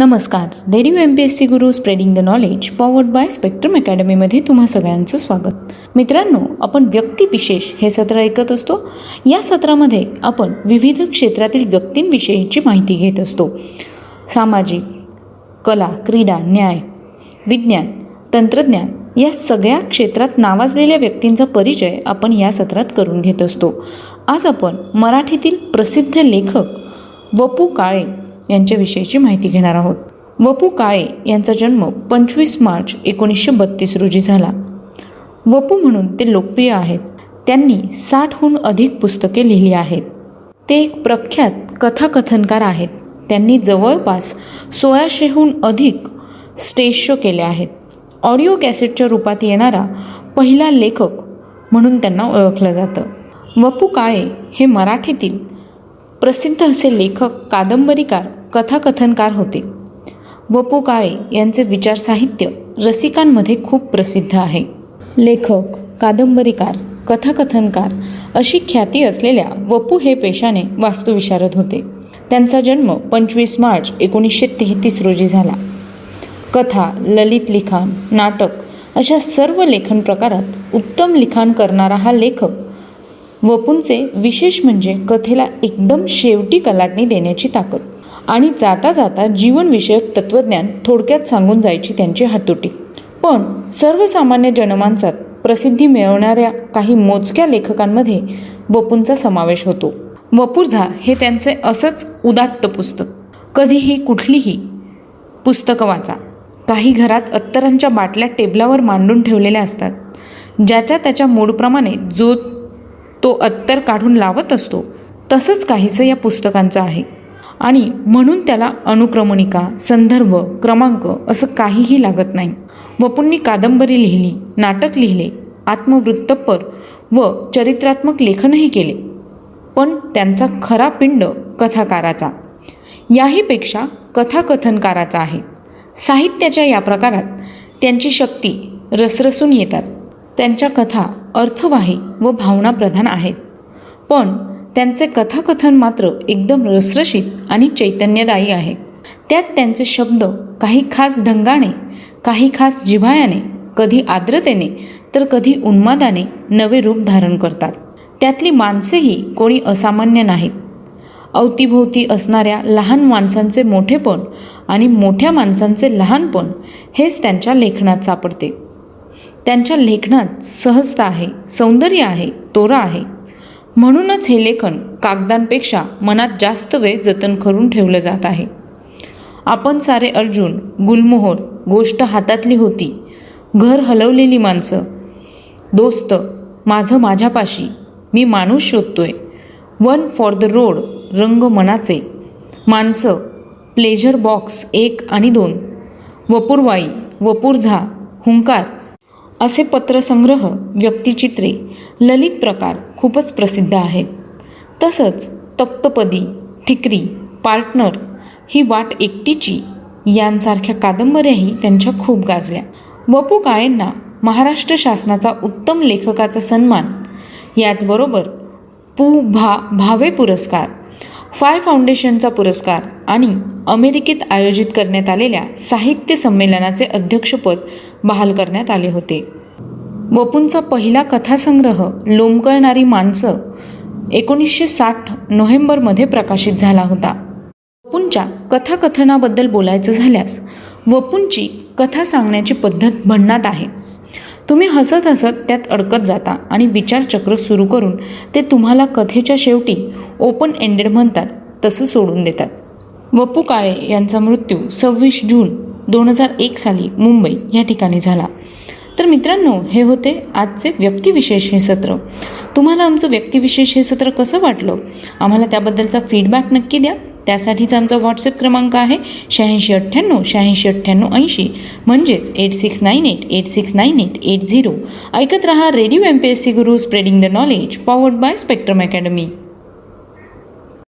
नमस्कार. Radio M P S C Guru spreading the knowledge powered by Spectrum अकॅडमीमध्ये तुम्हा सगळ्यांचं स्वागत. मित्रांनो आपण व्यक्तिविशेष हे सत्र ऐकत असतो. या सत्रामध्ये आपण विविध क्षेत्रातील व्यक्तींविषयीची माहिती घेत असतो. सामाजिक कला क्रीडा न्याय विज्ञान तंत्रज्ञान या सगळ्या क्षेत्रात नावाजलेल्या व्यक्तींचा परिचय आपण या सत्रात करून घेत असतो. आज आपण मराठीतील प्रसिद्ध लेखक वपू काळे यांच्याविषयीची माहिती घेणार आहोत. वपू काळे यांचा जन्म पंचवीस मार्च एकोणीसशे बत्तीस रोजी झाला. वपू म्हणून ते लोकप्रिय आहेत. त्यांनी साठहून अधिक पुस्तके लिहिली आहेत. ते एक प्रख्यात कथाकथनकार आहेत. त्यांनी जवळपास सोळाशेहून अधिक स्टेज शो केले आहेत. ऑडिओ कॅसेटच्या रूपात येणारा पहिला लेखक म्हणून त्यांना ओळखलं जातं. वपू काळे हे मराठीतील प्रसिद्ध असे लेखक कादंबरीकार कथाकथनकार होते. वपू काळे यांचे विचार साहित्य रसिकांमध्ये खूप प्रसिद्ध आहे. लेखक कादंबरीकार कथाकथनकार अशी ख्याती असलेल्या वपू हे पेशाने वास्तुविशारद होते. त्यांचा जन्म पंचवीस मार्च एकोणीसशे तेहतीस रोजी झाला. कथा ललित लिखाण नाटक अशा सर्व लेखन प्रकारात उत्तम लिखाण करणारा हा लेखक वपूंचे विशेष म्हणजे कथेला एकदम शेवटी कलाटणी देण्याची ताकद आणि जाता जाता जीवनविषयक तत्त्वज्ञान थोडक्यात सांगून जायची त्यांची हातोटी. पण सर्वसामान्य जनमानसात प्रसिद्धी मिळवणाऱ्या काही मोजक्या लेखकांमध्ये वपूंचा समावेश होतो. वपुर्झा हे त्यांचे असंच उदात्त पुस्तक. कधीही कुठलीही पुस्तकं वाचा. काही घरात अत्तरांच्या बाटल्या टेबलावर मांडून ठेवलेल्या असतात. ज्याच्या त्याच्या मूडप्रमाणे जो तो अत्तर काढून लावत असतो तसंच काहीसं या पुस्तकांचं आहे. आणि म्हणून त्याला अनुक्रमणिका संदर्भ क्रमांक असं काहीही लागत नाही. वपूंनी कादंबरी लिहिली नाटक लिहिले आत्मवृत्तपर व चरित्रात्मक लेखनही केले. पण त्यांचा खरा पिंड कथाकाराचा. याहीपेक्षा कथाकथनकाराचा आहे. साहित्याच्या या प्रकारात त्यांची शक्ती रसरसून येतात. त्यांच्या कथा अर्थवाही व भावनाप्रधान आहेत. पण त्यांचे कथाकथन मात्र एकदम रसरशीत आणि चैतन्यदायी आहे. त्यात त्यांचे शब्द काही खास ढंगाने काही खास जिव्हायाने कधी आर्द्रतेने तर कधी उन्मादाने नवे रूप धारण करतात. त्यातली माणसेही कोणी असामान्य नाहीत. अवतीभोवती असणाऱ्या लहान माणसांचे मोठेपण आणि मोठ्या माणसांचे लहानपण हेच त्यांच्या लेखनात सापडते. त्यांच्या लेखनात सहजता आहे सौंदर्य आहे तोरा आहे. म्हणूनच हे लेखन कागदांपेक्षा मनात जास्त वेळ जतन करून ठेवलं जात आहे. आपण सारे अर्जुन गुलमोहर गोष्ट हातातली होती. घर हलवलेली माणसं. दोस्त माझं माझ्यापाशी. मी माणूस शोधतोय. वन फॉर द रोड रंग मनाचे. माणसं प्लेजर बॉक्स एक आणि दोन. वपूरवाई वपूरझा हुंकार. असे पत्रसंग्रह व्यक्तिचित्रे. ललित प्रकार खूपच प्रसिद्ध आहेत. तसंच तप्तपदी ठिकरी पार्टनर ही वाट एकटीची यांसारख्या कादंबऱ्याही त्यांच्या खूप गाजल्या. वपू काळेंना महाराष्ट्र शासनाचा उत्तम लेखकाचा सन्मान याचबरोबर पु भा भावे पुरस्कार फाय फाउंडेशनचा पुरस्कार आणि अमेरिकेत आयोजित करण्यात आलेल्या साहित्य संमेलनाचे अध्यक्षपद बहाल करण्यात आले होते. वपूंचा पहिला कथासंग्रह लोंबकळणारी माणसं एकोणीसशे साठ नोव्हेंबरमध्ये प्रकाशित झाला होता. वपूंच्या कथाकथनाबद्दल बोलायचं झाल्यास वपूंची कथा सांगण्याची पद्धत भन्नाट आहे. तुम्ही हसत हसत त्यात अडकत जाता आणि विचारचक्र सुरू करून ते तुम्हाला कथेच्या शेवटी ओपन एंडेड म्हणतात तसं सोडून देतात. वपू काळे यांचा मृत्यू सव्वीस जून दोन हजार एक साली मुंबई या ठिकाणी झाला. तर मित्रांनो हे होते आजचे व्यक्तिविशेष हे सत्र. तुम्हाला आमचं व्यक्तिविशेष हे सत्र कसं वाटलं? आम्हाला त्याबद्दलचा फीडबॅक नक्की द्या. त्यासाठीचा आमचा व्हॉट्सअप क्रमांक आहे शहाऐंशी अठ्ठ्याण्णव शहाऐंशी अठ्ठ्याण्णव ऐंशी. म्हणजेच eight six nine eight eight six nine eight eight zero ऐकत रहा radio M P S C Guru spreading the knowledge powered by Spectrum Academy